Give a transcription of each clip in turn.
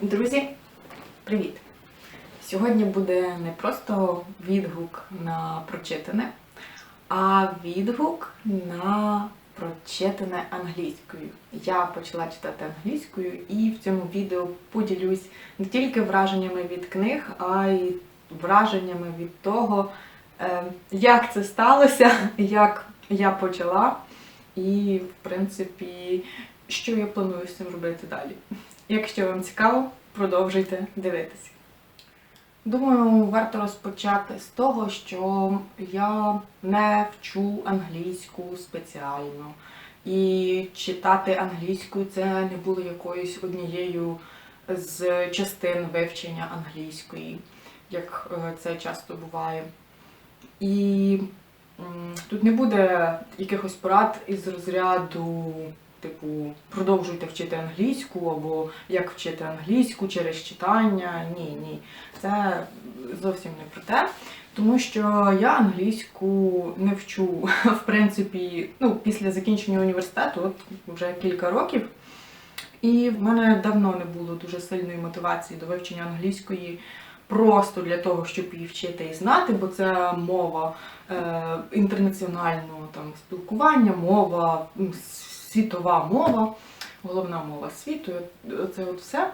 Друзі, привіт! Сьогодні буде не просто відгук на прочитане, а відгук на прочитане англійською. Я почала читати англійською і в цьому відео поділюсь не тільки враженнями від книг, а й враженнями від того, е, як це сталося, як я почала, і, в принципі, що я планую з цим робити далі. Якщо вам цікаво, продовжуйте дивитися. Думаю, варто розпочати з того, що я не вчу англійську спеціально. І читати англійську це не було якоюсь однією з частин вивчення англійської, як е, це часто буває. І тут не буде якихось порад із розряду, типу, продовжуйте вчити англійську або як вчити англійську через читання. Ні, ні. Це зовсім не про те. Тому що я англійську не вчу, в принципі, ну, після закінчення університету, от вже кілька років. І в мене давно не було дуже сильної мотивації до вивчення англійської просто для того, щоб її вчити і знати, бо це мова е, інтернаціонального там, спілкування, мова, світова мова, головна мова світу. Це от все.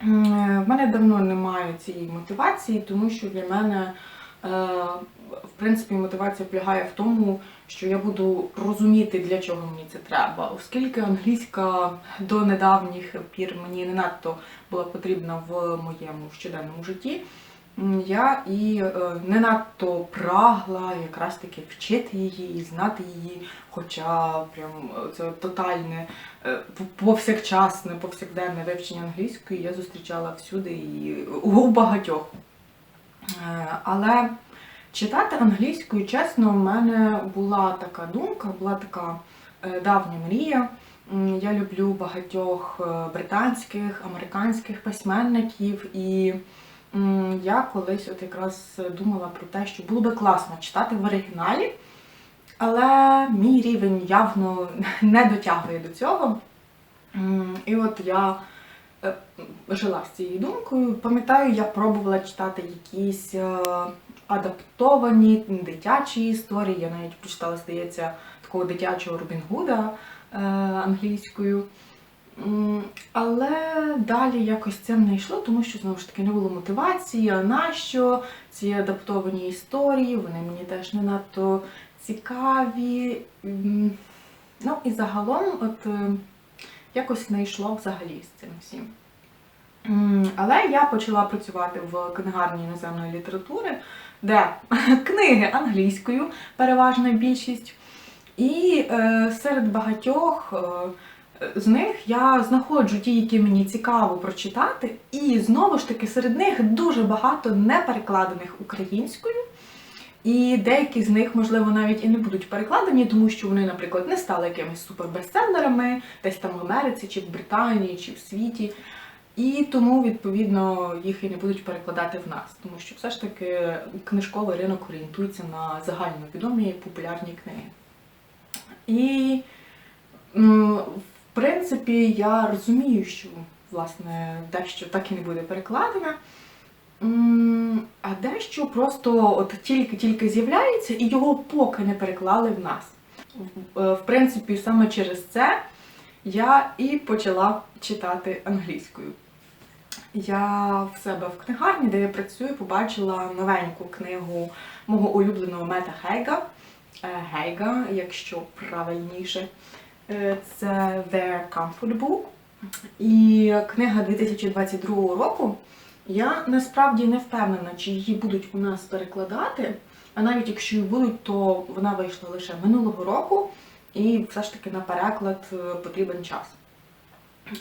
В мене давно немає цієї мотивації, тому що для мене, е, в принципі, мотивація полягає в тому, що я буду розуміти, для чого мені це треба. Оскільки англійська до недавніх пір мені не надто була потрібна в моєму щоденному житті, я і е, не надто прагла якраз таки вчити її і знати її, хоча прям це тотальне е, повсякчасне, повсякденне вивчення англійської я зустрічала всюди і у багатьох. Е, Але читати англійською, чесно, в мене була така думка, була така е, давня мрія. Я люблю багатьох е, британських, американських письменників, і я колись от якраз думала про те, що було би класно читати в оригіналі, але мій рівень явно не дотягує до цього. І от я е, жила з цією думкою. Пам'ятаю, я пробувала читати якісь е, адаптовані дитячі історії. Я навіть прочитала, здається, такого дитячого Робін Гуда е, англійською. Але далі якось це не йшло, тому що знову ж таки не було мотивації. А нащо ці адаптовані історії? Вони мені теж не надто цікаві. Ну і загалом, от е, якось не йшло взагалі з цим всім. Але я почала працювати в книгарні іноземної літератури, де книги англійською, переважна більшість. І е, серед багатьох е, з них я знаходжу ті, які мені цікаво прочитати. І знову ж таки серед них дуже багато не перекладених українською. І деякі з них, можливо, навіть і не будуть перекладені, тому що вони, наприклад, не стали якимись супербестселерами десь там в Америці, чи в Британії, чи в світі. І тому, відповідно, їх і не будуть перекладати в нас, тому що все ж таки книжковий ринок орієнтується на загальновідомі популярні книги. І, принципі, я розумію, що власне дещо так і не буде перекладено. М, А дещо просто от тільки-тільки з'являється, і його поки не переклали в нас. В- е, принципі, саме через це я і почала читати англійською. Я в себе в книгарні, де я працюю, побачила новеньку книгу мого улюбленого Мета Гейга. Е, Гейга, якщо правильніше, це The Comfort Book. І книга 2022 року. Я насправді не впевнена, чи її будуть у нас перекладати. А навіть якщо і будуть, то вона вийшла лише минулого року, і все ж таки на переклад е, потрібен час.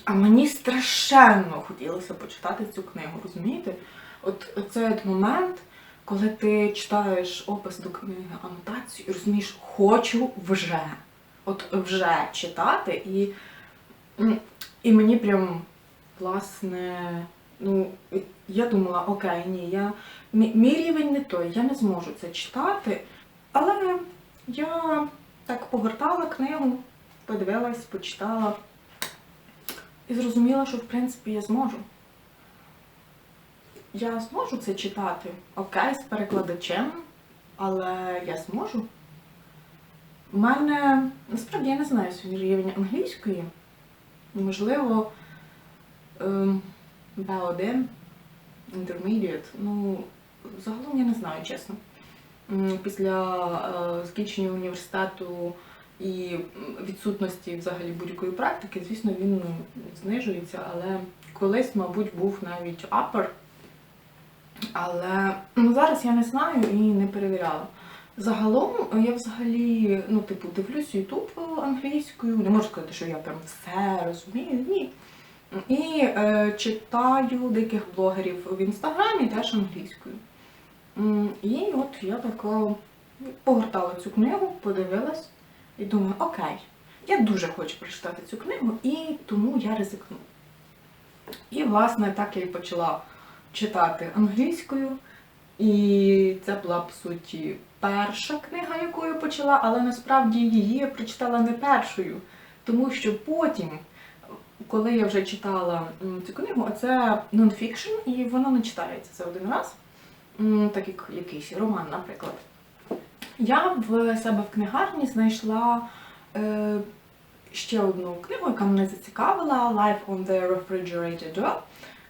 А мені страшенно хотілося почитати цю книгу, розумієте? От цей от момент, коли ти читаєш опис до книги, анотацію, і розумієш, хочу вже. От вже читати, і, і мені прям, власне, ну, я думала, окей, ні, я, мій, рівень не той, я не зможу це читати. Але я так погортала книгу, подивилась, почитала і зрозуміла, що в принципі я зможу. я зможу це читати. Окей, з перекладачем, але я зможу. У мене насправді я не знаю сьогодні рівень англійської. Можливо, ем, B1, Intermediate. Ну, загалом я не знаю, чесно. Після е, закінчення університету і відсутності взагалі будь-якої практики, звісно, він знижується, але колись, мабуть, був навіть upper. Але ну, зараз я не знаю і не перевіряла. Загалом е, я взагалі, ну, типу, дивлюсь YouTube англійською, не можу сказати, що я прям все розумію, ні. І е, читаю деяких блогерів в інстаграмі теж англійською. І от я така погортала цю книгу, подивилась і думаю, окей, я дуже хочу прочитати цю книгу, і тому я ризикну. І, власне, так я і почала читати англійською. І це була, по суті, перша книга, яку я почала, але насправді її я прочитала не першою, тому що потім, коли я вже читала цю книгу, а це нонфікшн, і воно не читається за один раз, так як якийсь роман, наприклад. Я в себе в книгарні знайшла е, ще одну книгу, яка мене зацікавила Life on the Refrigerated Door.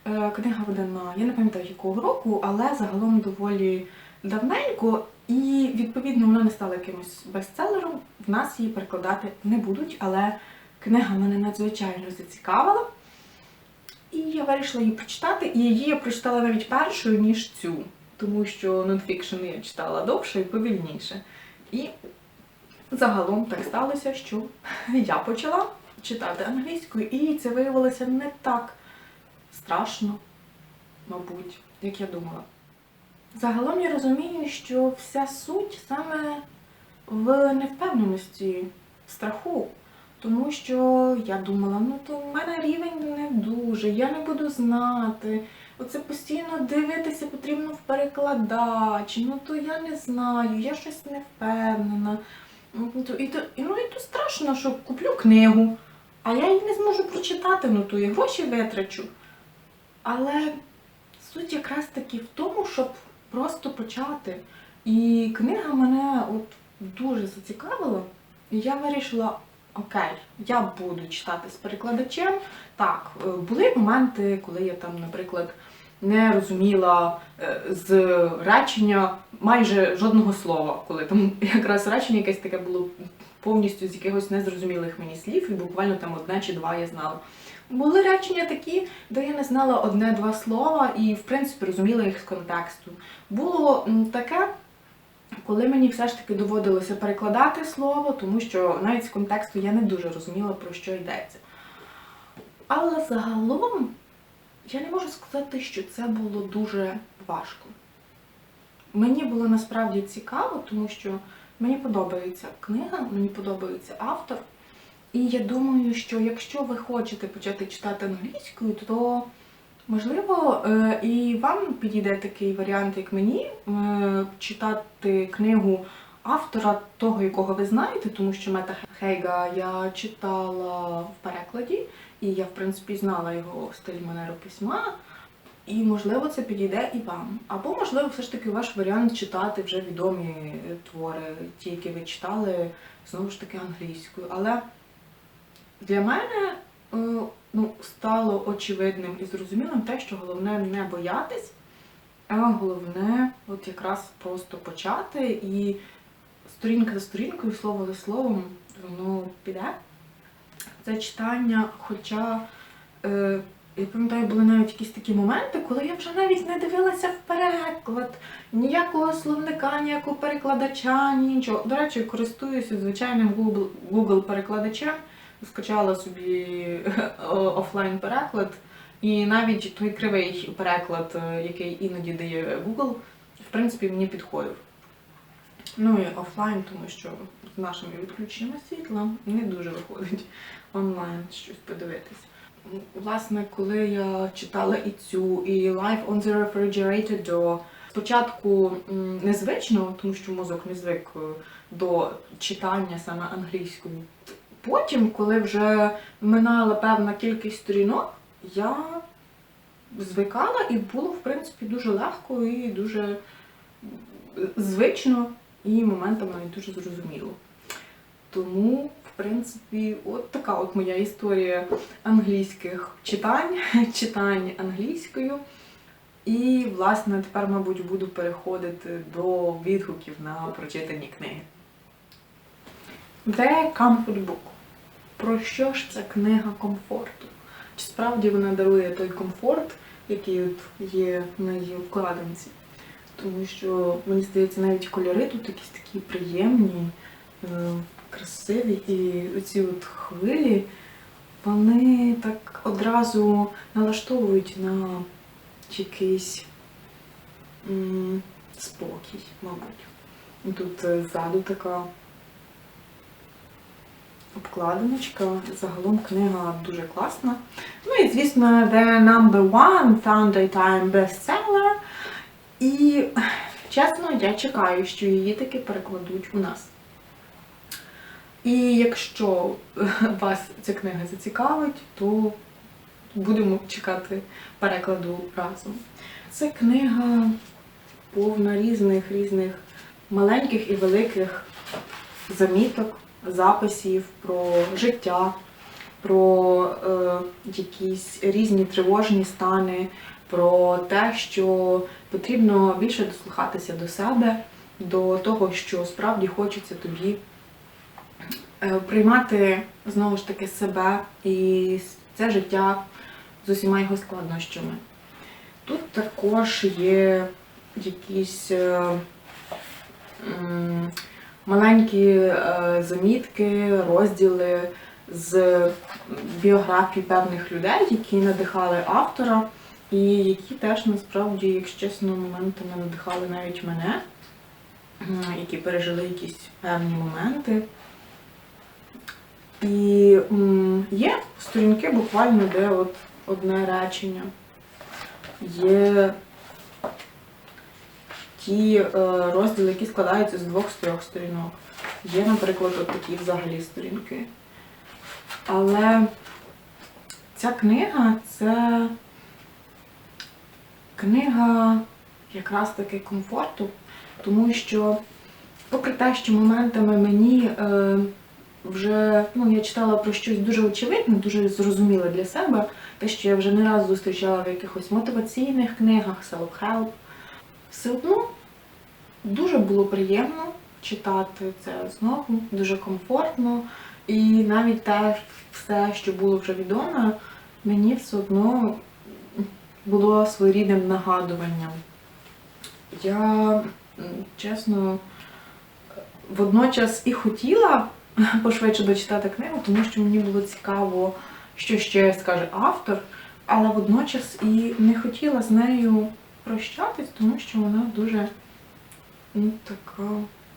Е, Книга видана, я не пам'ятаю якого року, але загалом доволі давненько, і відповідно вона не стала якимось бестселером. В нас її перекладати не будуть, але книга мене надзвичайно зацікавила. І я вирішила її прочитати, і її я прочитала навіть першою, ніж цю, тому що нонфікшн я читала довше і повільніше. І загалом так сталося, що я почала читати англійською, і це виявилося не так страшно, мабуть, як я думала. Загалом я розумію, що вся суть саме в невпевненості, в страху. Тому що я думала, ну то в мене рівень не дуже, я не буду знати. Оце постійно дивитися потрібно в перекладач, ну то я не знаю, я щось не впевнена. Ну, і то, і, ну і то страшно, що куплю книгу, а я її не зможу прочитати, ну то і гроші витрачу. Але суть якраз таки в тому, щоб просто почати. І книга мене от дуже зацікавила, і я вирішила, окей, я буду читати з перекладачем. Так, е, були моменти, коли я там, наприклад, не розуміла е, з речення майже жодного слова, коли там якраз речення якесь таке було повністю з якихось незрозумілих мені слів, і буквально там одне чи два я знала. Були речення такі, де я не знала одне-два слова і, в принципі, розуміла їх з контексту. Було таке, коли мені все ж таки доводилося перекладати слово, тому що навіть з контексту я не дуже розуміла, про що йдеться. Але загалом я не можу сказати, що це було дуже важко. Мені було насправді цікаво, тому що мені подобається книга, мені подобається автор. І я думаю, що якщо ви хочете почати читати англійською, то можливо е, і вам підійде такий варіант, як мені, е, читати книгу автора того, якого ви знаєте, тому що Мета Хейга я читала в перекладі, і я, в принципі, знала його стиль манеру письма. І можливо це підійде і вам. Або, можливо, все ж таки ваш варіант читати вже відомі твори, ті, які ви читали, знову ж таки англійською. Але для мене е, ну, стало очевидним і зрозумілим те, що головне не боятись, а головне от якраз просто почати і сторінка за сторінкою, слово за словом, воно піде. Це читання, хоча е, я пам'ятаю, були навіть якісь такі моменти, коли я вже навіть не дивилася в переклад, ніякого словника, ніякого перекладача, нічого. До речі, користуюся звичайним Google, Google перекладачем, скачала собі офлайн переклад, і навіть той кривий переклад, е, який іноді дає Google, в принципі, мені підходив. Ну і офлайн, тому що з нашими відключеннями світла не дуже виходить онлайн щось подивитись. Власне, коли я читала і цю, і Life on the Refrigerated Door, спочатку незвично, тому що мозок не звик е, до читання саме англійською. Потім, коли вже минала певна кількість сторінок, я звикала, і було, в принципі, дуже легко і дуже звично, і моментами навіть дуже зрозуміло. Тому, в принципі, от така от моя історія англійських читань, читань англійською. І, власне, тепер, мабуть, буду переходити до відгуків на прочитані книги. The Comfort Book. Про що ж це книга комфорту? Чи справді вона дарує той комфорт, який от є на її вкладинці? Тому що, мені здається, навіть кольори тут якісь такі приємні, е, красиві, і оці от хвилі, вони так одразу налаштовують на якийсь спокій, мабуть. Тут е, ззаду така обкладиночка. Загалом книга дуже класна. Ну і, звісно, The Number One Sunday Time Bestseller. І, чесно, я чекаю, що її таки перекладуть у нас. І якщо вас ця книга зацікавить, то будемо чекати перекладу разом. Це книга повна різних різних маленьких і великих заміток, записів про життя, про е, якісь різні тривожні стани, про те, що потрібно більше дослухатися до себе, до того, що справді хочеться тобі е, приймати знову ж таки себе і це життя з усіма його складнощами. Тут також є якісь е, маленькі е, замітки, розділи з біографій певних людей, які надихали автора, і які теж насправді, якщо чесно, моментами надихали навіть мене, які пережили якісь певні моменти. І є сторінки буквально, де от одне речення. Є ті е, розділи, які складаються з двох з трьох сторінок. Є, наприклад, от такі взагалі сторінки. Але ця книга це книга якраз таки комфорту, тому що, попри те, що моментами мені е, вже ну, я читала про щось дуже очевидне, дуже зрозуміле для себе, те, що я вже не раз зустрічала в якихось мотиваційних книгах, self-help, все одно дуже було приємно читати це знову, дуже комфортно. І навіть те все, що було вже відомо, мені все одно було своєрідним нагадуванням. Я, чесно, водночас і хотіла пошвидше дочитати книгу, тому що мені було цікаво, що ще скаже автор, але водночас і не хотіла з нею прощатись, тому що вона дуже ну, така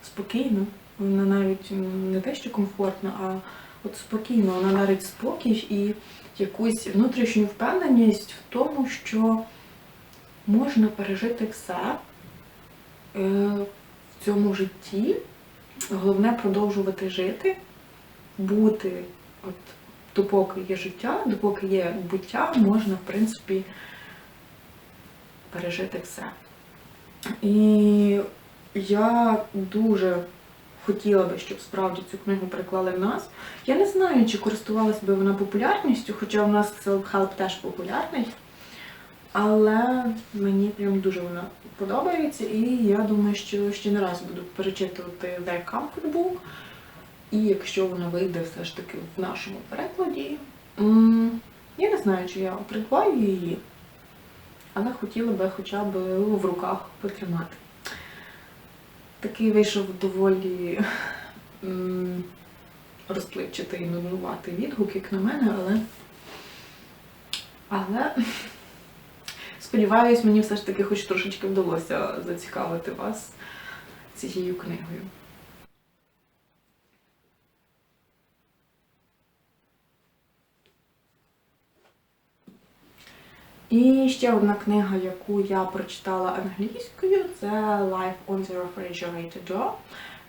спокійна. Вона навіть не те, що комфортна, а от спокійна. Вона навіть спокій і якусь внутрішню впевненість в тому, що можна пережити все е, в цьому житті. Головне продовжувати жити, бути, от, допоки є життя, допоки є буття, можна, в принципі, пережити все. І я дуже хотіла би, щоб справді цю книгу переклали в нас. Я не знаю, чи користувалась би вона популярністю, хоча в нас self-help теж популярний. Але мені прям дуже вона подобається, і я думаю, що ще не раз буду перечитувати The Comfort Book. І якщо вона вийде все ж таки в нашому перекладі, я не знаю, чи я придбаю її, але хотіла би хоча б в руках потримати. Такий вийшов доволі розпливчатий і нуднуватий відгук, як на мене, але. Але сподіваюсь, мені все ж таки хоч трошечки вдалося зацікавити вас цією книгою. І ще одна книга, яку я прочитала англійською, це Life on the Refrigerator Door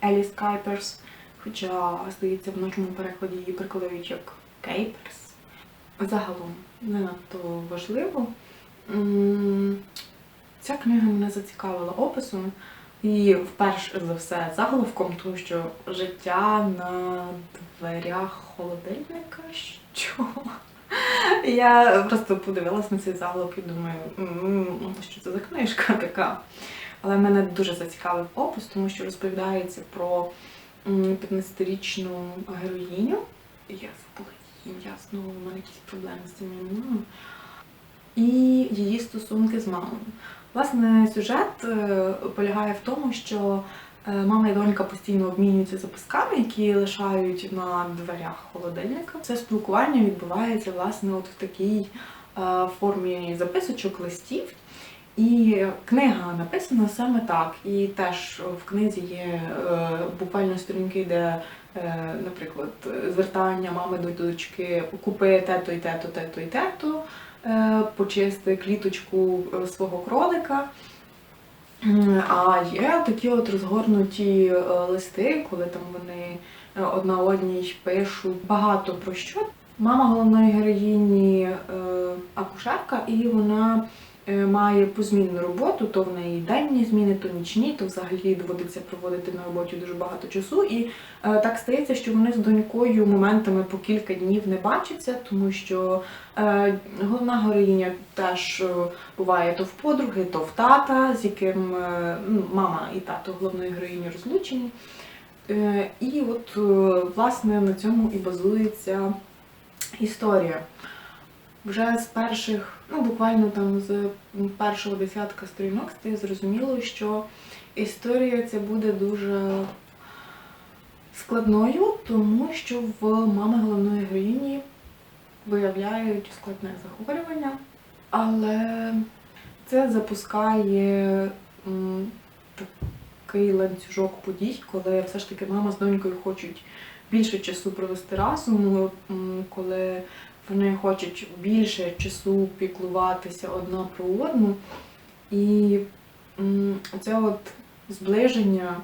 Еліс Кайперс. Хоча, здається, в нашому перекладі її прикладають як Кейперс. Загалом не надто важливо. Ця книга мене зацікавила описом і вперше за все заголовком, тому що життя на дверях холодильника. Що? Я просто подивилась на цей заголовок і думаю, що це за книжка така. Але мене дуже зацікавив опис, тому що розповідається про 15-річну героїню. Я забула її знову в мене якісь проблеми з цим іменем. І її стосунки з мамою. Власне, сюжет е, полягає в тому, що мама і донька постійно обмінюються записками, які лишають на дверях холодильника. Це спілкування відбувається власне от в такій е, формі записочок, листів. І книга написана саме так. І теж в книзі є е, буквально сторінки, де, е, наприклад, звертання мами до дочки купи тето і тето, тето і тето, е, почисти кліточку е, свого кролика. А є такі от розгорнуті е, листи, коли там вони е, одна одній пишуть багато про що. Мама головної героїні е, акушерка, і вона має позмінну роботу, то в неї денні зміни, то нічні, то взагалі доводиться проводити на роботі дуже багато часу. І е, так стається, що вони з донькою моментами по кілька днів не бачаться, тому що е, головна героїня теж е, буває то в подруги, то в тата, з яким е, ну, мама і тато головної героїні розлучені. Е, І от, е, власне, на цьому і базується історія. Вже з перших, ну буквально там з першого десятка сторінок стає зрозуміло, що історія ця буде дуже складною, тому що в мами головної героїні виявляють складне захворювання, але це запускає такий ланцюжок подій, коли все ж таки мама з донькою хочуть більше часу провести разом, коли вони хочуть більше часу піклуватися одна про одну. І це от зближення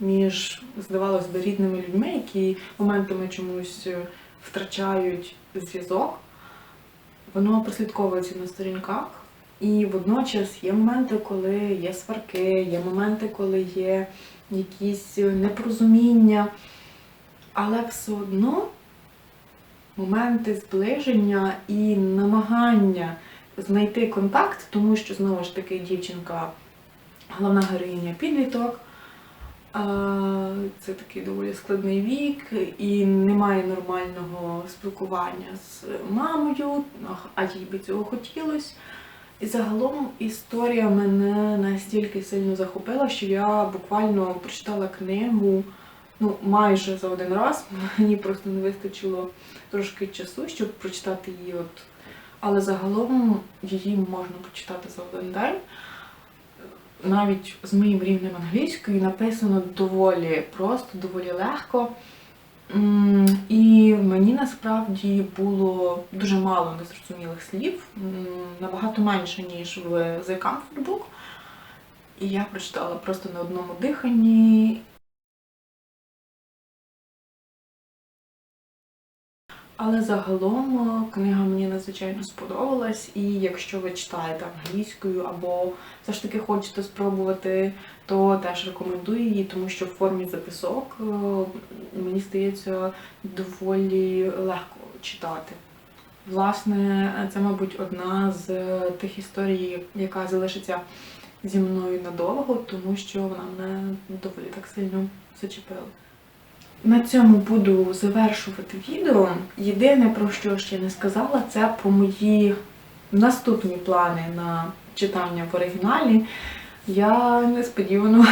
між, здавалось би, рідними людьми, які моментами чомусь е, втрачають зв'язок, воно прослідковується на сторінках. І водночас є моменти, коли є сварки, є моменти, коли є якісь непорозуміння, але все одно моменти зближення і намагання знайти контакт, тому що знову ж таки дівчинка, головна героїня підліток. Це такий доволі складний вік, і немає нормального спілкування з мамою, а їй би цього хотілося. І загалом історія мене настільки сильно захопила, що я буквально прочитала книгу ну, майже за один раз. Мені просто не вистачило трошки часу, щоб прочитати її. От. Але загалом її можна прочитати за один день. Навіть з моїм рівнем англійської написано доволі просто, доволі легко. І мені насправді було дуже мало незрозумілих слів, набагато менше, ніж в The Comfort Book. І я прочитала просто на одному диханні. Але загалом е, книга мені надзвичайно сподобалась, і якщо ви читаєте англійською або все ж таки хочете спробувати, то теж рекомендую її, тому що в формі записок е, мені здається доволі легко читати. Власне, це, мабуть, одна з тих історій, яка залишиться зі мною надовго, тому що вона мене доволі так сильно зачепила. На цьому буду завершувати відео. Єдине, про що ще не сказала, це про мої наступні плани на читання в оригіналі. Я несподівано,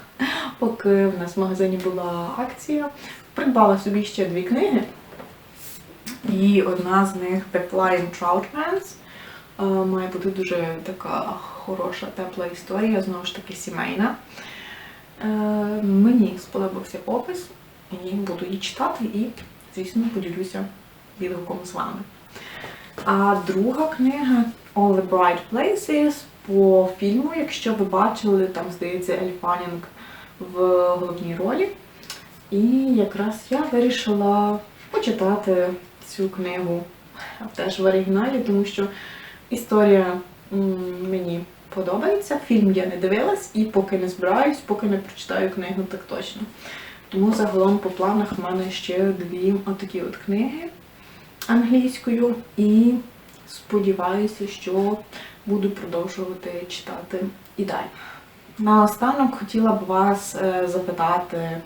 поки в нас в магазині була акція, придбала собі ще дві книги. І одна з них Pepline Troutmans. Е, Має бути дуже така хороша, тепла історія, знову ж таки сімейна. Е, Мені сподобався опис, і буду її читати і, звісно, поділюся відгуком з вами. А друга книга All the Bright Places по фільму, якщо ви бачили, там, здається, Ель Фанінг в головній ролі. І якраз я вирішила почитати цю книгу теж в оригіналі, тому що історія мені подобається. Фільм я не дивилась і поки не збираюсь, поки не прочитаю книгу, так точно. Тому загалом по планах в мене ще дві отакі от книги англійською і сподіваюся, що буду продовжувати читати і далі. Наостанок хотіла б вас е, запитати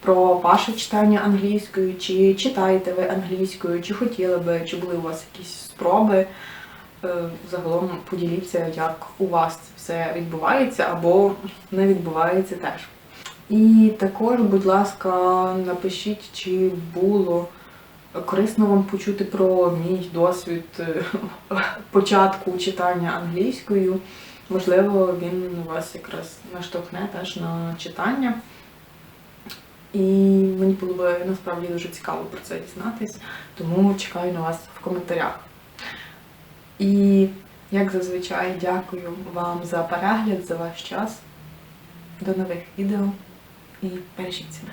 про ваше читання англійською, чи читаєте ви англійською, чи хотіли би, чи були у вас якісь спроби. Е, Загалом поділіться, як у вас це все відбувається або не відбувається теж. І також, будь ласка, напишіть, чи було корисно вам почути про мій досвід е, початку читання англійською. Можливо, він вас якраз наштовхне теж на читання. І мені було б насправді дуже цікаво про це дізнатись, тому чекаю на вас в коментарях. І, як зазвичай, дякую вам за перегляд, за ваш час. До нових відео і бережіть себе.